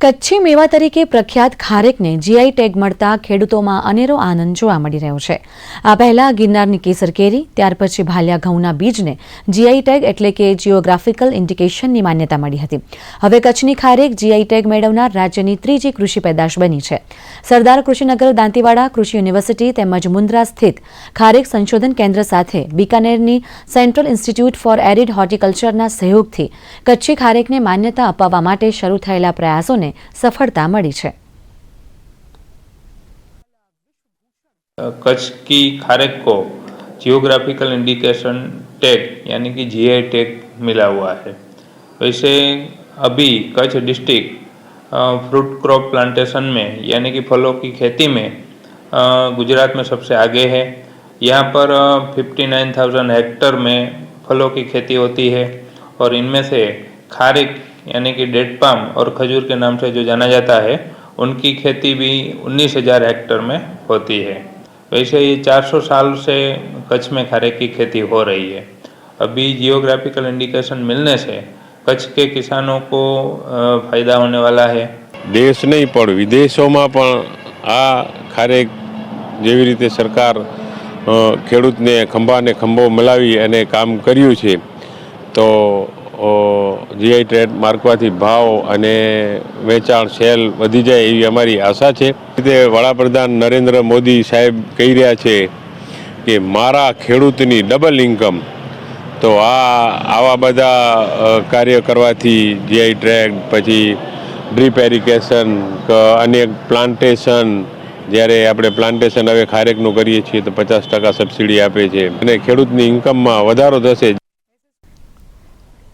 કચ્છી મેવા તરીકે પ્રખ્યાત ખારેકને GI tag મળતા ખેડૂતોમાં અનેરો આનંદ જોવા મળી રહ્યો છે. આ પહેલા ગિરનારની કેસર કેરી, ત્યાર પછી ભાલિયા ઘઉંના બીજને જીઆઈ ટેગ એટલે કે જીઓગ્રાફિકલ ઇન્ડિકેશનની માન્યતા મળી હતી. હવે કચ્છની ખારેક જીઆઈ ટેગ મેળવનાર રાજ્યની ત્રીજી કૃષિ પેદાશ બની છે. સરદાર કૃષિનગર, દાંતીવાડા કૃષિ યુનિવર્સિટી તેમજ મુન્દ્રા સ્થિત ખારેક સંશોધન કેન્દ્ર સાથે બિકાનેરની સેન્ટ્રલ ઇન્સ્ટિટ્યૂટ ફોર એરિડ હોર્ટિકલ્ચરના સહયોગથી કચ્છી ખારેકને માન્યતા અપાવવા માટે શરૂ થયેલા પ્રયાસોને સફળતા મળી છે कच्छ की खारेक को जियोग्राफिकल इंडिकेशन टैग यानी कि जीआई टैग मिला हुआ है वैसे अभी Kutch district fruit crop plantation में यानी कि फलों की खेती में अ, गुजरात में सबसे आगे है यहाँ पर फिफ्टी नाइन थाउजेंड हेक्टर में फलों की खेती होती है और इनमें से खारिक यानी कि डेट पाम और खजूर के नाम से जो जाना जाता है उनकी खेती भी उन्नीस हजार हेक्टर में होती है वैसे ये 400 साल से कच्छ में खारे की खेती हो रही है अभी जियोग्राफिकल इंडिकेशन मिलने से कच्छ के किसानों को अ, फायदा होने वाला है દેશ નહીં પણ વિદેશોમાં પણ આ ખારેક જેવી રીતે સરકાર અ, ખેડૂતને ખંભાને ખંભો મિલાવી અને કામ કર્યું છે તો જીઆઈ ટ્રેડ માર્કવાથી ભાવ અને વેચાણ, સેલ વધી જાય એવી અમારી આશા છે. રીતે વડાપ્રધાન નરેન્દ્ર મોદી સાહેબ કહી રહ્યા છે કે મારા ખેડૂતની ડબલ ઇન્કમ તો આ, આવા બધા કાર્ય કરવાથી જીઆઈ ટ્રેક પછી ડ્રીપ એરિકેશન અનેક પ્લાન્ટેશન જ્યારે આપણે પ્લાન્ટેશન હવે ખારેકનું કરીએ છીએ તો પચાસ ટકા સબસિડી આપે છે. અને ખેડૂતની ઇન્કમમાં વધારો થશે.